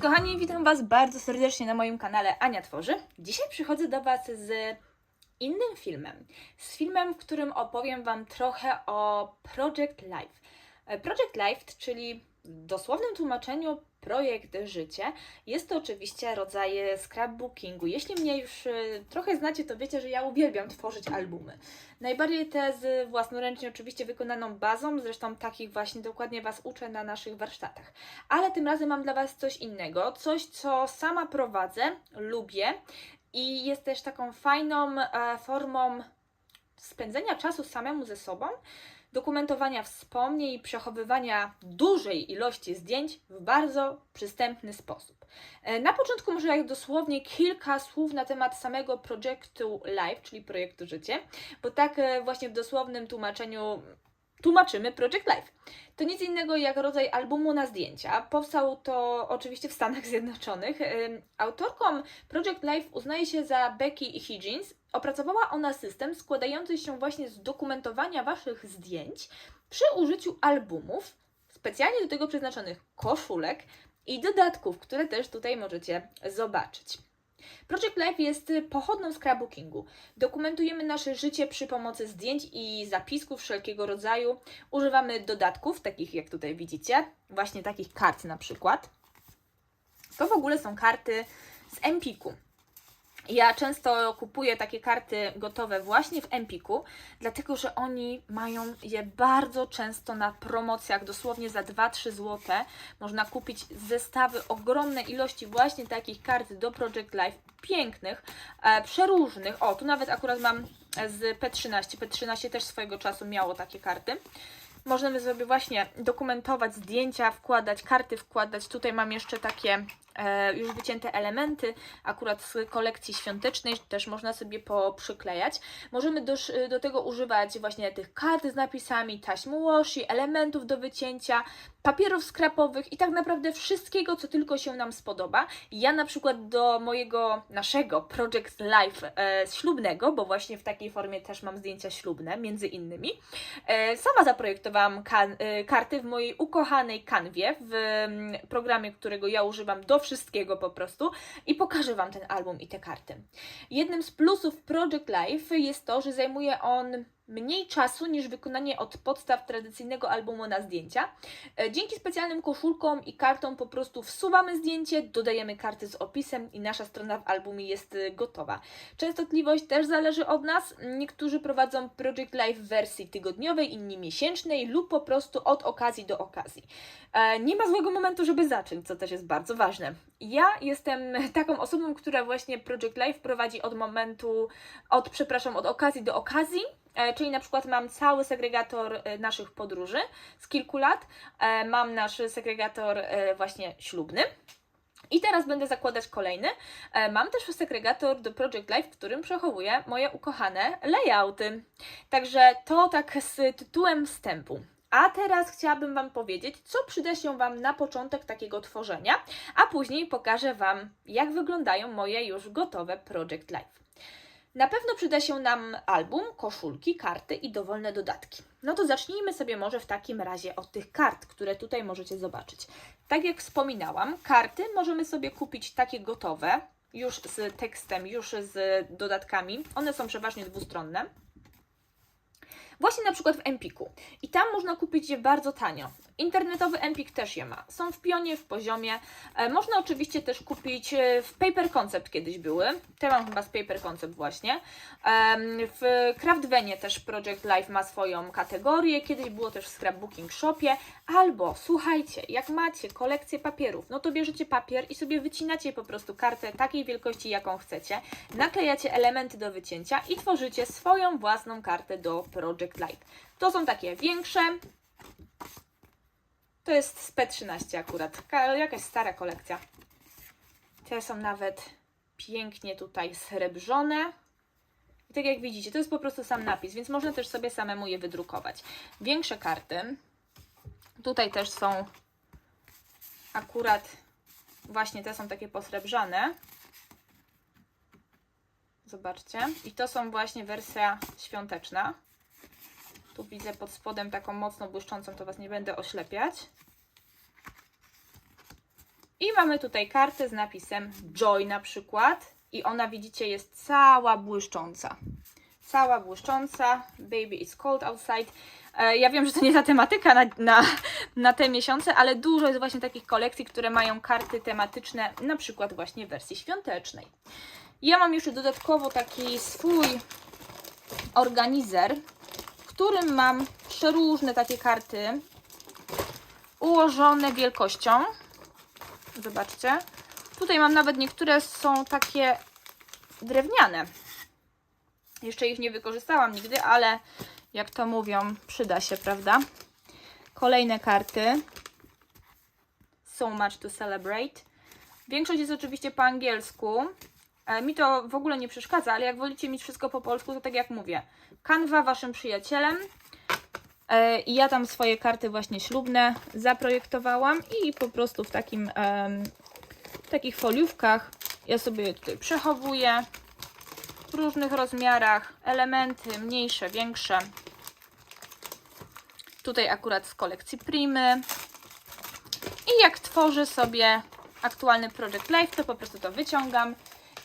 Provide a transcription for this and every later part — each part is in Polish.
Kochani, witam Was bardzo serdecznie na moim kanale Ania Tworzy. Dzisiaj przychodzę do Was z innym filmem. Z filmem, w którym opowiem Wam trochę o Project Life. E, Project Life, czyli dosłownym tłumaczeniu projekt życie, jest to oczywiście rodzaj scrapbookingu. Jeśli mnie już e, trochę znacie, to wiecie, że ja uwielbiam tworzyć albumy. Najbardziej te z własnoręcznie oczywiście wykonaną bazą, zresztą takich właśnie dokładnie Was uczę na naszych warsztatach. Ale tym razem mam dla Was coś innego, coś co sama prowadzę, lubię i jest też taką fajną e, formą spędzenia czasu samemu ze sobą, dokumentowania wspomnień i przechowywania dużej ilości zdjęć w bardzo przystępny sposób. E, Na początku może jak dosłownie kilka słów na temat samego projektu Live, czyli projektu Życie, bo tak e, właśnie w dosłownym tłumaczeniu tłumaczymy Project Live. To nic innego jak rodzaj albumu na zdjęcia. Powstał to oczywiście w Stanach Zjednoczonych. Ym, Autorką Project Life uznaje się za Becky Higgins. Opracowała ona system składający się właśnie z dokumentowania Waszych zdjęć przy użyciu albumów, specjalnie do tego przeznaczonych koszulek i dodatków, które też tutaj możecie zobaczyć. Project Life jest pochodną scrapbookingu. Dokumentujemy nasze życie przy pomocy zdjęć i zapisków wszelkiego rodzaju. Używamy dodatków, takich jak tutaj widzicie, właśnie takich kart na przykład. To w ogóle są karty z Empiku. Ja często kupuję takie karty gotowe właśnie w Empiku, dlatego że oni mają je bardzo często na promocjach, dosłownie za 2-3 zł. Można kupić zestawy, ogromne ilości właśnie takich kart do Project Life, pięknych, e, przeróżnych. O, tu nawet akurat mam z P13. P13 też swojego czasu miało takie karty. Możemy sobie właśnie dokumentować zdjęcia, wkładać karty, wkładać. Tutaj mam jeszcze takie e, już wycięte elementy, akurat z kolekcji świątecznej, też można sobie poprzyklejać. Możemy do, do tego używać właśnie tych kart z napisami, taśm washi, elementów do wycięcia, papierów skrapowych i tak naprawdę wszystkiego, co tylko się nam spodoba. Ja na przykład do mojego, naszego Project Life e, ślubnego, bo właśnie w takiej formie też mam zdjęcia ślubne, między innymi, e, sama zaprojektowałam kan, e, karty w mojej ukochanej kanwie, w mm, programie, którego ja używam do wszystkiego po prostu i pokażę Wam ten album i te karty. Jednym z plusów Project Life jest to, że zajmuje on mniej czasu niż wykonanie od podstaw tradycyjnego albumu na zdjęcia. E, Dzięki specjalnym koszulkom i kartom po prostu wsuwamy zdjęcie, dodajemy karty z opisem i nasza strona w albumie jest e, gotowa. Częstotliwość też zależy od nas. Niektórzy prowadzą Project Life w wersji tygodniowej, inni miesięcznej lub po prostu od okazji do okazji. E, Nie ma złego momentu, żeby zacząć, co też jest bardzo ważne. Ja jestem taką osobą, która właśnie Project Life prowadzi od momentu, od przepraszam, od okazji do okazji. E, Czyli na przykład mam cały segregator e, naszych podróży z kilku lat. E, Mam nasz segregator właśnie ślubny. I teraz będę zakładać kolejny. Mam też segregator do Project Life, w którym przechowuję moje ukochane layouty. Także to tak z tytułem wstępu. A teraz chciałabym Wam powiedzieć, co przyda się Wam na początek takiego tworzenia, a później pokażę Wam, jak wyglądają moje już gotowe Project Life. Na pewno przyda się nam album, koszulki, karty i dowolne dodatki. No to zacznijmy sobie może w takim razie od tych kart, które tutaj możecie zobaczyć. Tak jak wspominałam, karty możemy sobie kupić takie gotowe, już z tekstem, już z dodatkami. One są przeważnie dwustronne. Właśnie na przykład w Empiku. I tam można kupić je bardzo tanio. Internetowy Empik też je ma. Są w pionie, w poziomie. E, można oczywiście też kupić e, w Paper Concept kiedyś były. Te mam chyba z Paper Concept właśnie. W Craftvenie też Project Life ma swoją kategorię. Kiedyś było też w Scrapbooking Shopie. Albo słuchajcie, jak macie kolekcję papierów, no to bierzecie papier i sobie wycinacie po prostu kartę takiej wielkości, jaką chcecie. Naklejacie elementy do wycięcia i tworzycie swoją własną kartę do Project Life. To są takie większe, to jest z P13 akurat. Ka- Jakaś stara kolekcja. Te są nawet pięknie tutaj srebrzone. I tak jak widzicie, to jest po prostu sam napis, więc można też sobie samemu je wydrukować. Większe karty. Tutaj też są akurat właśnie te są takie posrebrzane. Zobaczcie. I to są właśnie wersja świąteczna. Tu widzę pod spodem taką mocno błyszczącą, to Was nie będę oślepiać. I mamy tutaj kartę z napisem Joy na przykład. I ona, widzicie, jest cała błyszcząca. Cała błyszcząca. Baby it's cold outside. E, Ja wiem, że to nie ta tematyka na, na, na te miesiące, ale dużo jest właśnie takich kolekcji, które mają karty tematyczne, na przykład właśnie w wersji świątecznej. Ja mam jeszcze dodatkowo taki swój organizer, którym mam przeróżne takie karty ułożone wielkością. Zobaczcie. Tutaj mam nawet niektóre są takie drewniane. Jeszcze ich nie wykorzystałam nigdy, ale jak to mówią, przyda się, prawda? Kolejne karty. So much to celebrate. Większość jest oczywiście po angielsku. E, Mi to w ogóle nie przeszkadza, ale jak wolicie mieć wszystko po polsku, to tak jak mówię, Canva waszym przyjacielem. E, I ja tam swoje karty właśnie ślubne zaprojektowałam i po prostu w takim w takich foliówkach ja sobie je tutaj przechowuję w różnych rozmiarach, elementy mniejsze, większe. Tutaj akurat z kolekcji Primy. I jak tworzę sobie aktualny Project Life, to po prostu to wyciągam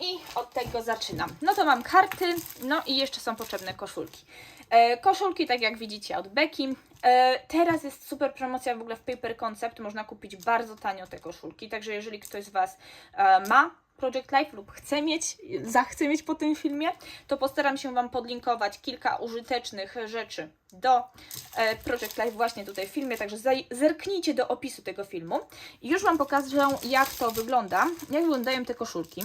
i od tego zaczynam. No to mam karty, no i jeszcze są potrzebne koszulki. E, koszulki, tak jak widzicie, od Becky. E, teraz jest super promocja w ogóle w Paper Concept. Można kupić bardzo tanio te koszulki. Także jeżeli ktoś z Was e, ma Project Life lub chce mieć, zachce mieć po tym filmie, to postaram się Wam podlinkować kilka użytecznych rzeczy do e, Project Life właśnie tutaj w filmie, także zerknijcie do opisu tego filmu. I już Wam pokażę, jak to wygląda, jak wyglądają te koszulki.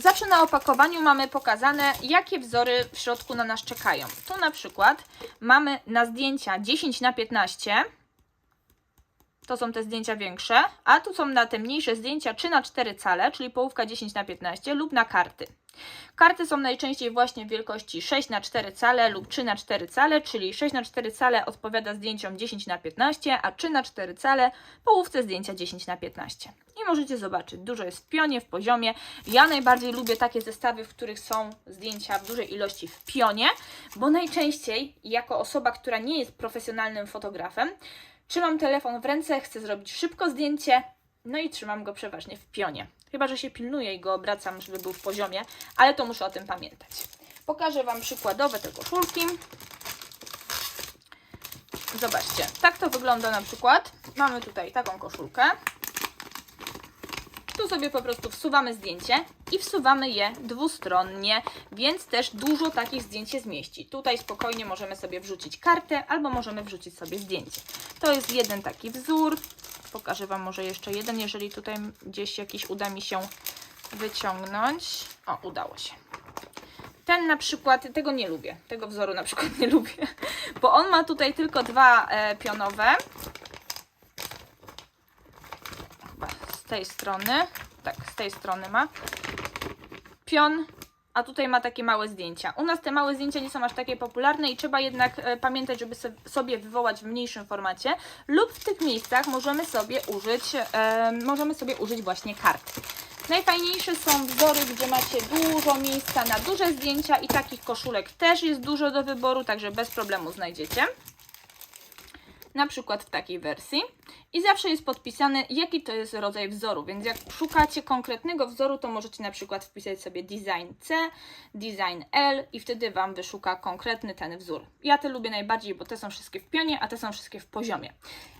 Zawsze na opakowaniu mamy pokazane, jakie wzory w środku na nas czekają. Tu na przykład mamy na zdjęcia 10 na 15 to są te zdjęcia większe, a tu są na te mniejsze zdjęcia 3 na 4 cale, czyli połówka 10 na 15 lub na karty. Karty są najczęściej właśnie w wielkości 6 na 4 cale lub 3 na 4 cale, czyli 6 na 4 cale odpowiada zdjęciom 10 na 15, a 3 na 4 cale połówce zdjęcia 10 na 15. I możecie zobaczyć, dużo jest w pionie, w poziomie. Ja najbardziej lubię takie zestawy, w których są zdjęcia w dużej ilości w pionie, bo najczęściej jako osoba, która nie jest profesjonalnym fotografem, Trzymam telefon w ręce, chcę zrobić szybko zdjęcie, no i trzymam go przeważnie w pionie. Chyba, że się pilnuję i go obracam, żeby był w poziomie, ale to muszę o tym pamiętać. Pokażę Wam przykładowe te koszulki. Zobaczcie, tak to wygląda na przykład. Mamy tutaj taką koszulkę. Tu sobie po prostu wsuwamy zdjęcie i wsuwamy je dwustronnie, więc też dużo takich zdjęć się zmieści. Tutaj spokojnie możemy sobie wrzucić kartę albo możemy wrzucić sobie zdjęcie. To jest jeden taki wzór. Pokażę Wam może jeszcze jeden, jeżeli tutaj gdzieś jakiś uda mi się wyciągnąć. O, udało się. Ten na przykład, tego nie lubię, tego wzoru na przykład nie lubię, bo on ma tutaj tylko dwa e, pionowe. Chyba z tej strony, tak, z tej strony ma pion, a tutaj ma takie małe zdjęcia. U nas te małe zdjęcia nie są aż takie popularne i trzeba jednak e, pamiętać, żeby sobie wywołać w mniejszym formacie lub w tych miejscach możemy sobie użyć, e, możemy sobie użyć właśnie kart. Najfajniejsze są wzory, gdzie macie dużo miejsca na duże zdjęcia i takich koszulek też jest dużo do wyboru, także bez problemu znajdziecie. Na przykład w takiej wersji. I zawsze jest podpisane, jaki to jest rodzaj wzoru. Więc jak szukacie konkretnego wzoru, to możecie na przykład wpisać sobie design C, design L i wtedy Wam wyszuka konkretny ten wzór. Ja te lubię najbardziej, bo te są wszystkie w pionie, a te są wszystkie w poziomie.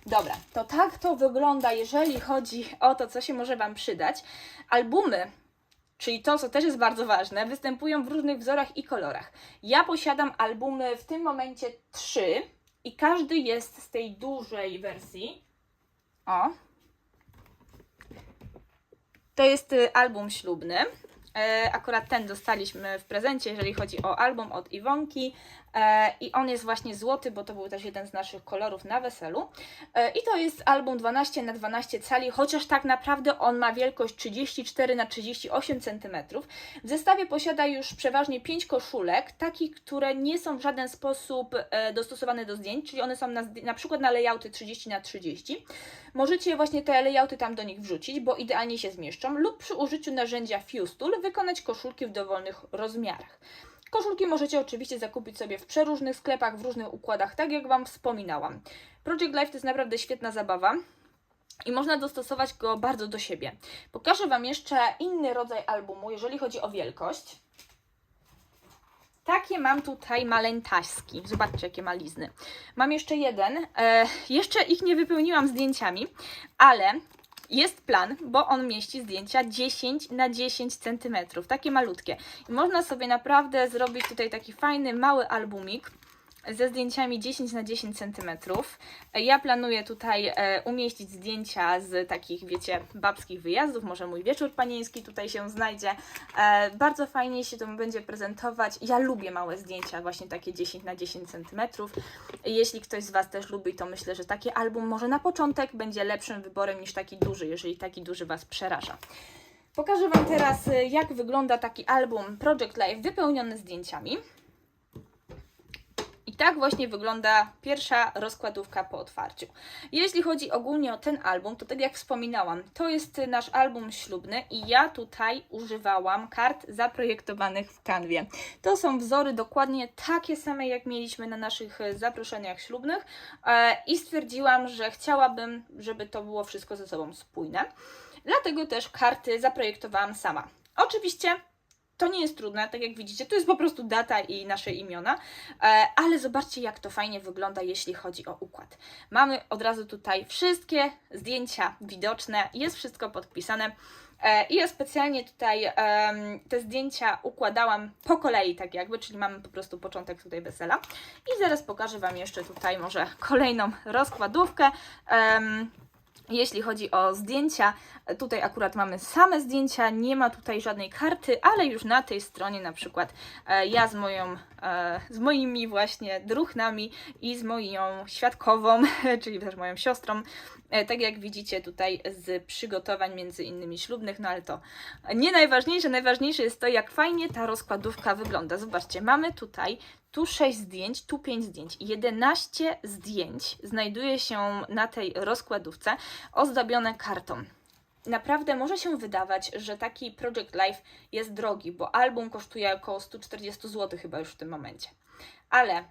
Dobra, to tak to wygląda, jeżeli chodzi o to, co się może Wam przydać. Albumy czyli to, co też jest bardzo ważne, występują w różnych wzorach i kolorach. Ja posiadam albumy w tym momencie trzy i każdy jest z tej dużej wersji. O. To jest y, album ślubny. E, Akurat ten dostaliśmy w prezencie, jeżeli chodzi o album od Iwonki. E, I on jest właśnie złoty, bo to był też jeden z naszych kolorów na weselu. E, I to jest album 12 na 12 cali, chociaż tak naprawdę on ma wielkość 34 na 38 cm. W zestawie posiada już przeważnie 5 koszulek, takich, które nie są w żaden sposób e, dostosowane do zdjęć, czyli one są na, na przykład na layouty 30 na 30. Możecie właśnie te layouty tam do nich wrzucić, bo idealnie się zmieszczą, lub przy użyciu narzędzia Fuse Tool wykonać koszulki w dowolnych rozmiarach. Koszulki możecie oczywiście zakupić sobie w przeróżnych sklepach, w różnych układach, tak jak Wam wspominałam. Project Life to jest naprawdę świetna zabawa i można dostosować go bardzo do siebie. Pokażę Wam jeszcze inny rodzaj albumu, jeżeli chodzi o wielkość. Takie mam tutaj maleńtaśki. Zobaczcie, jakie malizny. Mam jeszcze jeden. E, jeszcze ich nie wypełniłam zdjęciami, ale jest plan, bo on mieści zdjęcia 10 na 10 cm. Takie malutkie. I można sobie naprawdę zrobić tutaj taki fajny, mały albumik ze zdjęciami 10 na 10 cm. Ja planuję tutaj e, umieścić zdjęcia z takich, wiecie, babskich wyjazdów. Może mój wieczór panieński tutaj się znajdzie. E, bardzo fajnie się to będzie prezentować. Ja lubię małe zdjęcia, właśnie takie 10 na 10 cm. Jeśli ktoś z Was też lubi, to myślę, że taki album może na początek będzie lepszym wyborem niż taki duży, jeżeli taki duży Was przeraża. Pokażę Wam teraz, e, jak wygląda taki album Project Life wypełniony zdjęciami. Tak właśnie wygląda pierwsza rozkładówka po otwarciu. Jeśli chodzi ogólnie o ten album, to tak jak wspominałam, to jest nasz album ślubny i ja tutaj używałam kart zaprojektowanych w kanwie. To są wzory dokładnie takie same, jak mieliśmy na naszych zaproszeniach ślubnych e, i stwierdziłam, że chciałabym, żeby to było wszystko ze sobą spójne. Dlatego też karty zaprojektowałam sama. Oczywiście to nie jest trudne, tak jak widzicie, to jest po prostu data i nasze imiona, e, ale zobaczcie, jak to fajnie wygląda, jeśli chodzi o układ. Mamy od razu tutaj wszystkie zdjęcia widoczne, jest wszystko podpisane. E, I ja specjalnie tutaj te zdjęcia układałam po kolei, tak jakby, czyli mamy po prostu początek tutaj wesela. I zaraz pokażę Wam jeszcze tutaj może kolejną rozkładówkę. Jeśli chodzi o zdjęcia, tutaj akurat mamy same zdjęcia, nie ma tutaj żadnej karty, ale już na tej stronie na przykład e, ja z moją, z moimi właśnie druchnami i z moją świadkową, czyli też moją siostrą, e, tak jak widzicie tutaj z przygotowań między innymi ślubnych, no ale to nie najważniejsze, najważniejsze jest to, jak fajnie ta rozkładówka wygląda. Zobaczcie, mamy tutaj tu 6 zdjęć, tu 5 zdjęć. 11 zdjęć znajduje się na tej rozkładówce ozdobione kartą. Naprawdę może się wydawać, że taki Project Life jest drogi, bo album kosztuje około 140 zł chyba już w tym momencie. Ale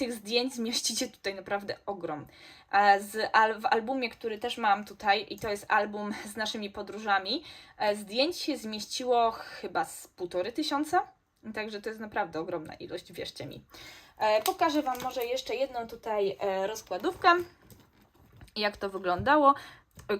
tych zdjęć zmieścicie tutaj naprawdę ogrom. E, Z w albumie, który też mam tutaj, i to jest album z naszymi podróżami, e, zdjęć się zmieściło chyba z półtory tysiąca. Także to jest naprawdę ogromna ilość, wierzcie mi. E, pokażę Wam może jeszcze jedną tutaj rozkładówkę, jak to wyglądało.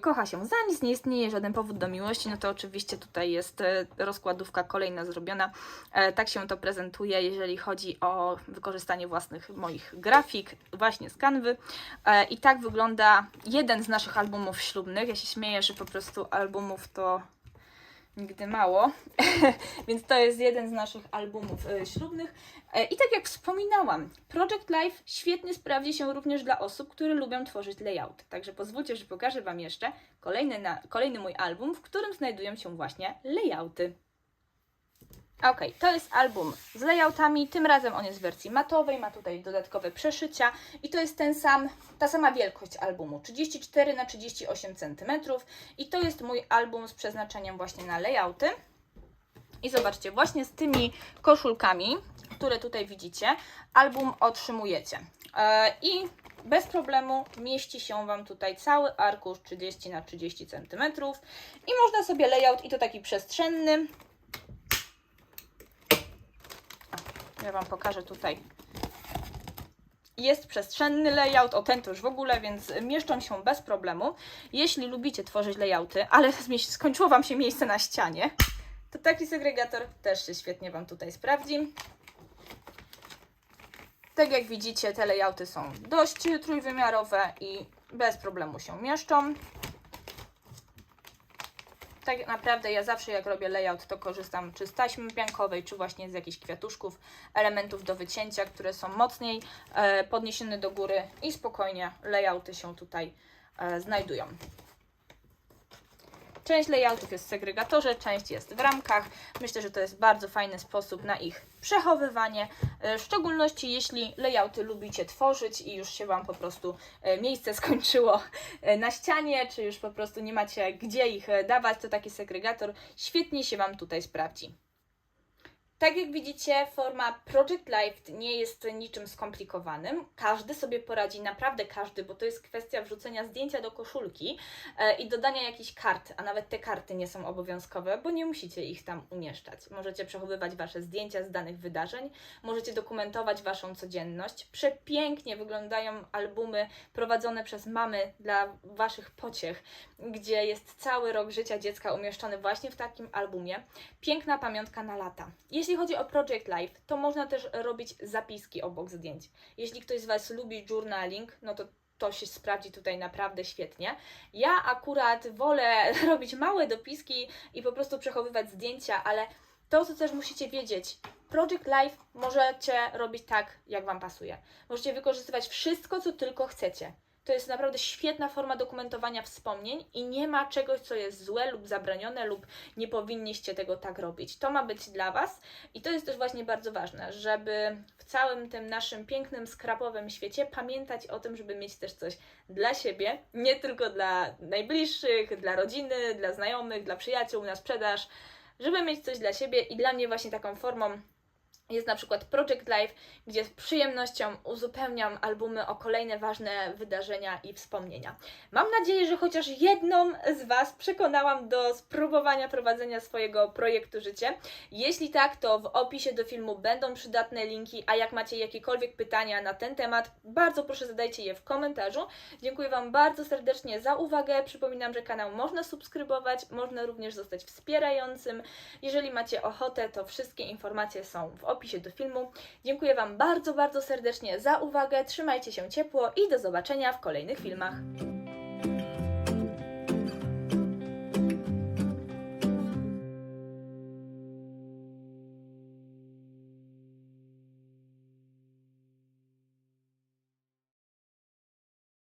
Kocha się za nic, nie istnieje żaden powód do miłości, no to oczywiście tutaj jest e, rozkładówka kolejna zrobiona. E, Tak się to prezentuje, jeżeli chodzi o wykorzystanie własnych moich grafik, właśnie z kanwy. E, I tak wygląda jeden z naszych albumów ślubnych. Ja się śmieję, że po prostu albumów to nigdy mało, więc to jest jeden z naszych albumów e, ślubnych. E, I tak jak wspominałam, Project Life świetnie sprawdzi się również dla osób, które lubią tworzyć layout. Także pozwólcie, że pokażę Wam jeszcze kolejny, na, kolejny mój album, w którym znajdują się właśnie layouty. Ok, to jest album z layoutami. Tym razem on jest w wersji matowej, ma tutaj dodatkowe przeszycia i to jest ten sam, ta sama wielkość albumu 34 na 38 cm. I to jest mój album z przeznaczeniem właśnie na layouty. I zobaczcie, właśnie z tymi koszulkami, które tutaj widzicie, album otrzymujecie. E, I bez problemu mieści się Wam tutaj cały arkusz 30 na 30 cm. I można sobie layout, i to taki przestrzenny, Ja Wam pokażę tutaj. Jest przestrzenny layout, o ten to już w ogóle, więc mieszczą się bez problemu. Jeśli lubicie tworzyć layouty, ale skończyło Wam się miejsce na ścianie, to taki segregator też się świetnie Wam tutaj sprawdzi. Tak jak widzicie, te layouty są dość trójwymiarowe i bez problemu się mieszczą. Tak naprawdę ja zawsze jak robię layout, to korzystam czy z taśmy piankowej, czy właśnie z jakichś kwiatuszków, elementów do wycięcia, które są mocniej e, podniesione do góry i spokojnie layouty się tutaj e, znajdują. Część layoutów jest w segregatorze, część jest w ramkach. Myślę, że to jest bardzo fajny sposób na ich przechowywanie, e, w szczególności jeśli layouty lubicie tworzyć i już się Wam po prostu e, miejsce skończyło e, na ścianie, czy już po prostu nie macie gdzie ich dawać, to taki segregator świetnie się Wam tutaj sprawdzi. Tak jak widzicie, forma Project Life nie jest niczym skomplikowanym. Każdy sobie poradzi, naprawdę każdy, bo to jest kwestia wrzucenia zdjęcia do koszulki e, i dodania jakichś kart, a nawet te karty nie są obowiązkowe, bo nie musicie ich tam umieszczać. Możecie przechowywać Wasze zdjęcia z danych wydarzeń, możecie dokumentować Waszą codzienność. Przepięknie wyglądają albumy prowadzone przez mamy dla Waszych pociech, gdzie jest cały rok życia dziecka umieszczony właśnie w takim albumie. Piękna pamiątka na lata. Jeśli chodzi o Project Life, to można też robić zapiski obok zdjęć. Jeśli ktoś z Was lubi journaling, no to to się sprawdzi tutaj naprawdę świetnie. Ja akurat wolę robić małe dopiski i po prostu przechowywać zdjęcia, ale to, co też musicie wiedzieć, Project Life możecie robić tak, jak Wam pasuje. Możecie wykorzystywać wszystko, co tylko chcecie. To jest naprawdę świetna forma dokumentowania wspomnień i nie ma czegoś, co jest złe lub zabronione, lub nie powinniście tego tak robić. To ma być dla Was i to jest też właśnie bardzo ważne, żeby w całym tym naszym pięknym, skrapowym świecie pamiętać o tym, żeby mieć też coś dla siebie, nie tylko dla najbliższych, dla rodziny, dla znajomych, dla przyjaciół, na sprzedaż, żeby mieć coś dla siebie i dla mnie właśnie taką formą jest na przykład Project Life, gdzie z przyjemnością uzupełniam albumy o kolejne ważne wydarzenia i wspomnienia. Mam nadzieję, że chociaż jedną z Was przekonałam do spróbowania prowadzenia swojego projektu życie. Jeśli tak, to w opisie do filmu będą przydatne linki, a jak macie jakiekolwiek pytania na ten temat, bardzo proszę zadajcie je w komentarzu. Dziękuję Wam bardzo serdecznie za uwagę. Przypominam, że kanał można subskrybować, można również zostać wspierającym. Jeżeli macie ochotę, to wszystkie informacje są w opisie do filmu. Dziękuję Wam bardzo, bardzo serdecznie za uwagę. Trzymajcie się ciepło i do zobaczenia w kolejnych filmach.